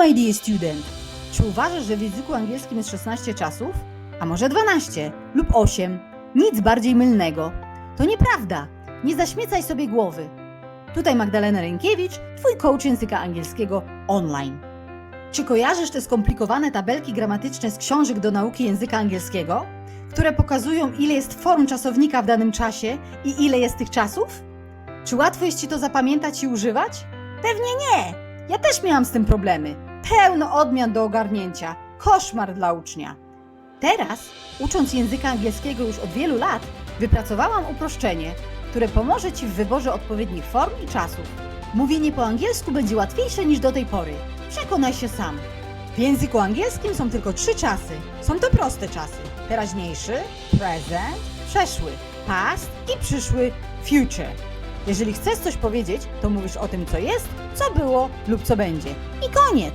my dear student! Czy uważasz, że w języku angielskim jest 16 czasów? A może 12 lub 8? Nic bardziej mylnego. To nieprawda. Nie zaśmiecaj sobie głowy. Tutaj Magdalena Rękiewicz, Twój coach języka angielskiego online. Czy kojarzysz te skomplikowane tabelki gramatyczne z książek do nauki języka angielskiego, które pokazują, ile jest form czasownika w danym czasie i ile jest tych czasów? Czy łatwo jest Ci to zapamiętać i używać? Pewnie nie. Ja też miałam z tym problemy. Pełno odmian do ogarnięcia. Koszmar dla ucznia. Teraz, ucząc języka angielskiego już od wielu lat, wypracowałam uproszczenie, które pomoże Ci w wyborze odpowiednich form i czasów. Mówienie po angielsku będzie łatwiejsze niż do tej pory. Przekonaj się sam. W języku angielskim są tylko trzy czasy. Są to proste czasy. Teraźniejszy, present, przeszły, past i przyszły, future. Jeżeli chcesz coś powiedzieć, to mówisz o tym, co jest, co było lub co będzie. I koniec!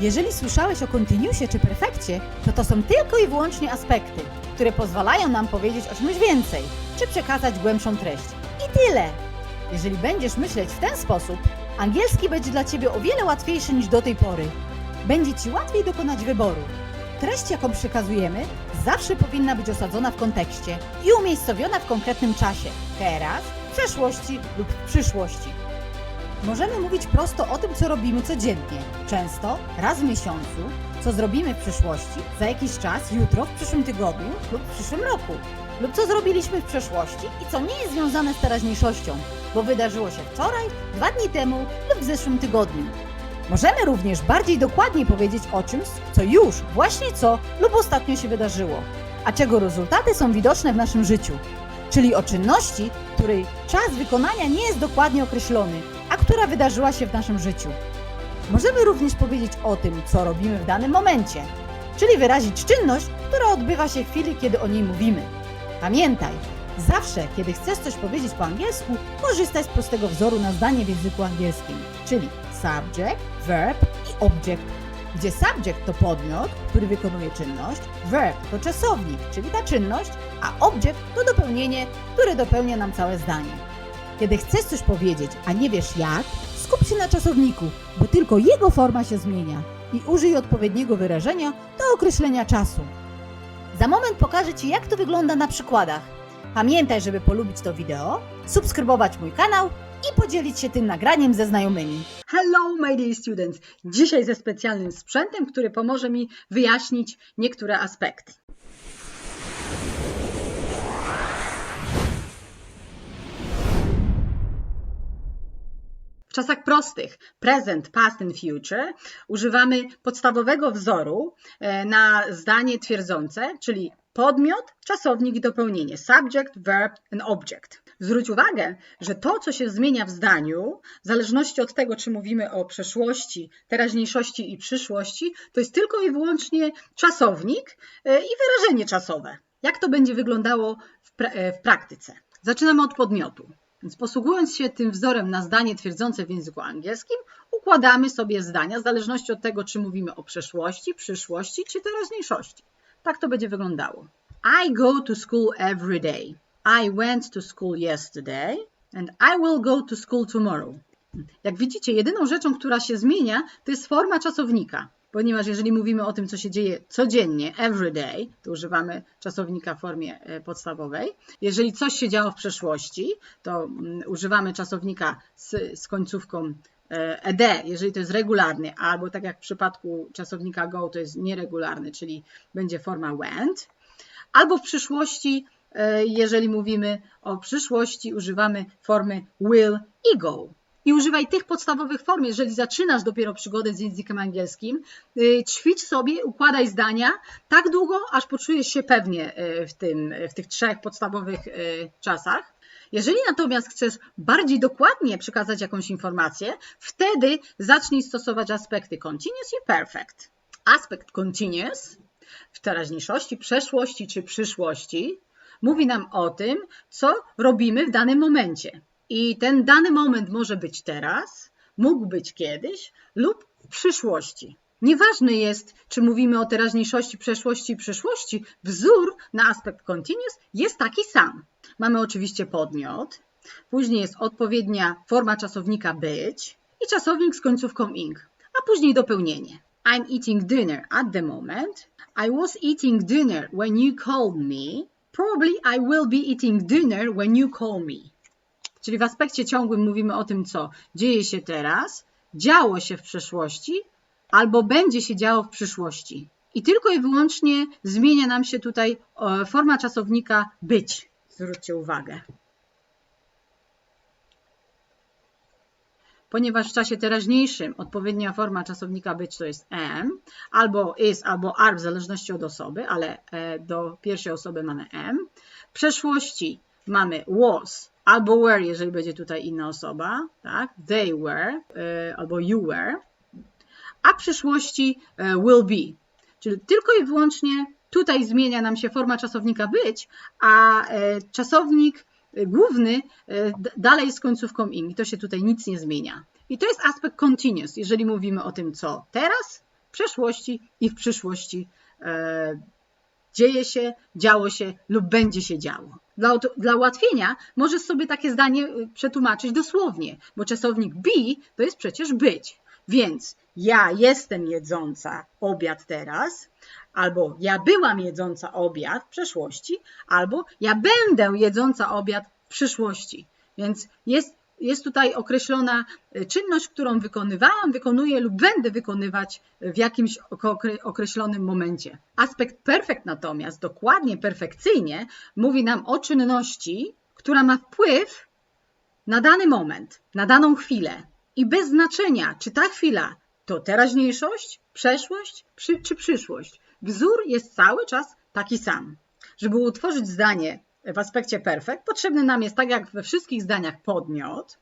Jeżeli słyszałeś o continuusie czy perfekcie, to to są tylko i wyłącznie aspekty, które pozwalają nam powiedzieć o czymś więcej, czy przekazać głębszą treść. I tyle! Jeżeli będziesz myśleć w ten sposób, angielski będzie dla Ciebie o wiele łatwiejszy niż do tej pory. Będzie Ci łatwiej dokonać wyboru. Treść, jaką przekazujemy, zawsze powinna być osadzona w kontekście i umiejscowiona w konkretnym czasie teraz, przeszłości lub w przyszłości. Możemy mówić prosto o tym, co robimy codziennie, często raz w miesiącu, co zrobimy w przyszłości, za jakiś czas, jutro, w przyszłym tygodniu lub w przyszłym roku, lub co zrobiliśmy w przeszłości i co nie jest związane z teraźniejszością, bo wydarzyło się wczoraj, dwa dni temu lub w zeszłym tygodniu. Możemy również bardziej dokładnie powiedzieć o czymś, co już, właśnie co lub ostatnio się wydarzyło, a czego rezultaty są widoczne w naszym życiu, czyli o czynności, której czas wykonania nie jest dokładnie określony, a która wydarzyła się w naszym życiu. Możemy również powiedzieć o tym, co robimy w danym momencie, czyli wyrazić czynność, która odbywa się w chwili, kiedy o niej mówimy. Pamiętaj, zawsze, kiedy chcesz coś powiedzieć po angielsku, korzystaj z prostego wzoru na zdanie w języku angielskim, czyli subject, verb i object, gdzie subject to podmiot, który wykonuje czynność, verb to czasownik, czyli ta czynność, a object to dopełnienie, które dopełnia nam całe zdanie. Kiedy chcesz coś powiedzieć, a nie wiesz jak, skup się na czasowniku, bo tylko jego forma się zmienia i użyj odpowiedniego wyrażenia do określenia czasu. Za moment pokażę Ci, jak to wygląda na przykładach. Pamiętaj, żeby polubić to wideo, subskrybować mój kanał i podzielić się tym nagraniem ze znajomymi. Hello, my dear students! Dzisiaj ze specjalnym sprzętem, który pomoże mi wyjaśnić niektóre aspekty. W czasach prostych, present, past and future, używamy podstawowego wzoru e, na zdanie twierdzące, czyli podmiot, czasownik i dopełnienie, subject, verb and object. Zwróć uwagę, że to, co się zmienia w zdaniu, w zależności od tego, czy mówimy o przeszłości, teraźniejszości i przyszłości, to jest tylko i wyłącznie czasownik e, i wyrażenie czasowe. Jak to będzie wyglądało w, pra e, w praktyce? Zaczynamy od podmiotu. Więc posługując się tym wzorem na zdanie twierdzące w języku angielskim, układamy sobie zdania w zależności od tego, czy mówimy o przeszłości, przyszłości czy teraźniejszości. Tak to będzie wyglądało. I go to school every day. I went to school yesterday and I will go to school tomorrow. Jak widzicie, jedyną rzeczą, która się zmienia, to jest forma czasownika. Ponieważ jeżeli mówimy o tym, co się dzieje codziennie, every day, to używamy czasownika w formie e, podstawowej. Jeżeli coś się działo w przeszłości, to mm, używamy czasownika z, z końcówką e, ed, jeżeli to jest regularny, albo tak jak w przypadku czasownika go, to jest nieregularny, czyli będzie forma went. Albo w przyszłości, jeżeli mówimy o przyszłości, używamy formy will i go i używaj tych podstawowych form. Jeżeli zaczynasz dopiero przygodę z językiem angielskim, y, ćwicz sobie, układaj zdania tak długo, aż poczujesz się pewnie y, w, tym, w tych trzech podstawowych y, czasach. Jeżeli natomiast chcesz bardziej dokładnie przekazać jakąś informację, wtedy zacznij stosować aspekty continuous i perfect. Aspekt continuous w teraźniejszości, przeszłości czy przyszłości mówi nam o tym, co robimy w danym momencie. I ten dany moment może być teraz, mógł być kiedyś lub w przyszłości. Nieważne jest, czy mówimy o teraźniejszości, przeszłości i przyszłości, wzór na aspekt continuous jest taki sam. Mamy oczywiście podmiot, później jest odpowiednia forma czasownika być i czasownik z końcówką ing. A później dopełnienie. I'm eating dinner at the moment. I was eating dinner when you called me. Probably I will be eating dinner when you call me. Czyli w aspekcie ciągłym mówimy o tym, co dzieje się teraz, działo się w przeszłości albo będzie się działo w przyszłości. I tylko i wyłącznie zmienia nam się tutaj e, forma czasownika być. Zwróćcie uwagę. Ponieważ w czasie teraźniejszym odpowiednia forma czasownika być to jest am, albo is, albo are, w zależności od osoby, ale e, do pierwszej osoby mamy am. W przeszłości mamy was, albo were, jeżeli będzie tutaj inna osoba, tak? They were, e, albo you were. A w przyszłości e, will be, czyli tylko i wyłącznie tutaj zmienia nam się forma czasownika być, a czasownik główny dalej jest końcówką im i to się tutaj nic nie zmienia. I to jest aspekt continuous, jeżeli mówimy o tym, co teraz, w przeszłości i w przyszłości e, dzieje się, działo się lub będzie się działo. Dla, dla ułatwienia możesz sobie takie zdanie przetłumaczyć dosłownie, bo czasownik be to jest przecież być. Więc ja jestem jedząca obiad teraz, albo ja byłam jedząca obiad w przeszłości, albo ja będę jedząca obiad w przyszłości. Więc jest, jest tutaj określona czynność, którą wykonywałam, wykonuję lub będę wykonywać w jakimś określonym momencie. Aspekt perfekt natomiast, dokładnie perfekcyjnie, mówi nam o czynności, która ma wpływ na dany moment, na daną chwilę. I bez znaczenia, czy ta chwila to teraźniejszość, przeszłość czy przyszłość. Wzór jest cały czas taki sam. Żeby utworzyć zdanie w aspekcie perfekt, potrzebny nam jest, tak jak we wszystkich zdaniach, podmiot,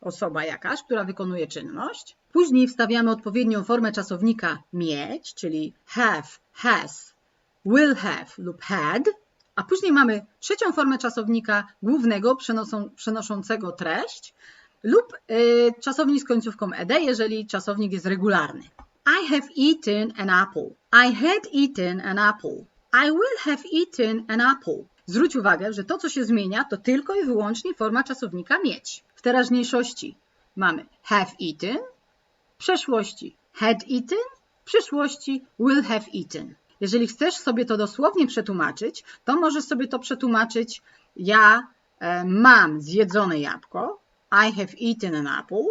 osoba jakaś, która wykonuje czynność. Później wstawiamy odpowiednią formę czasownika mieć, czyli have, has, will have lub had, a później mamy trzecią formę czasownika głównego przenoszącego treść lub y, czasownik z końcówką ed, jeżeli czasownik jest regularny. I have eaten an apple. I had eaten an apple. I will have eaten an apple. Zwróć uwagę, że to, co się zmienia, to tylko i wyłącznie forma czasownika mieć. W teraźniejszości mamy have eaten, w przeszłości had eaten, w przyszłości will have eaten. Jeżeli chcesz sobie to dosłownie przetłumaczyć, to możesz sobie to przetłumaczyć ja e, mam zjedzone jabłko, I have eaten an apple,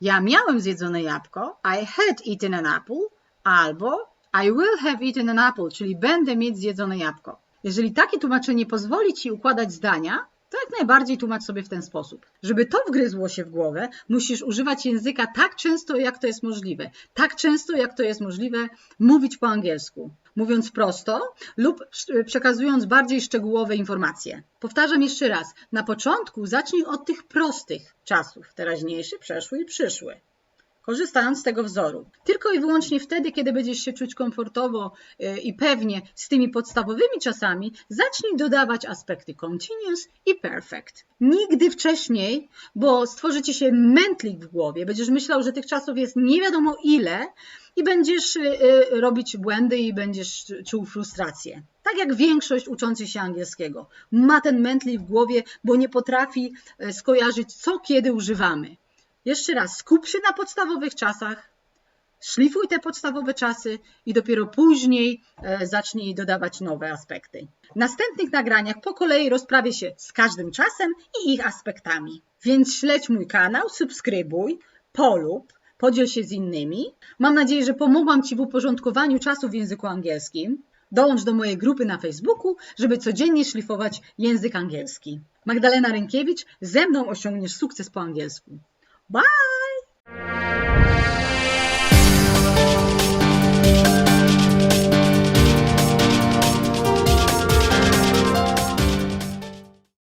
ja miałem zjedzone jabłko, I had eaten an apple, albo I will have eaten an apple, czyli będę mieć zjedzone jabłko. Jeżeli takie tłumaczenie pozwoli Ci układać zdania, to jak najbardziej tłumacz sobie w ten sposób. Żeby to wgryzło się w głowę, musisz używać języka tak często, jak to jest możliwe. Tak często, jak to jest możliwe, mówić po angielsku. Mówiąc prosto lub przekazując bardziej szczegółowe informacje. Powtarzam jeszcze raz. Na początku zacznij od tych prostych czasów. Teraźniejszy, przeszły i przyszły korzystając z tego wzoru. Tylko i wyłącznie wtedy, kiedy będziesz się czuć komfortowo y, i pewnie z tymi podstawowymi czasami, zacznij dodawać aspekty continuous i perfect. Nigdy wcześniej, bo stworzy ci się mętlik w głowie, będziesz myślał, że tych czasów jest nie wiadomo ile i będziesz y, y, robić błędy i będziesz czuł frustrację. Tak jak większość uczących się angielskiego. Ma ten mętlik w głowie, bo nie potrafi skojarzyć, co kiedy używamy. Jeszcze raz, skup się na podstawowych czasach, szlifuj te podstawowe czasy i dopiero później e, zacznij dodawać nowe aspekty. W następnych nagraniach po kolei rozprawię się z każdym czasem i ich aspektami. Więc śledź mój kanał, subskrybuj, polub, podziel się z innymi. Mam nadzieję, że pomogłam Ci w uporządkowaniu czasu w języku angielskim. Dołącz do mojej grupy na Facebooku, żeby codziennie szlifować język angielski. Magdalena Rękiewicz, ze mną osiągniesz sukces po angielsku. Bye!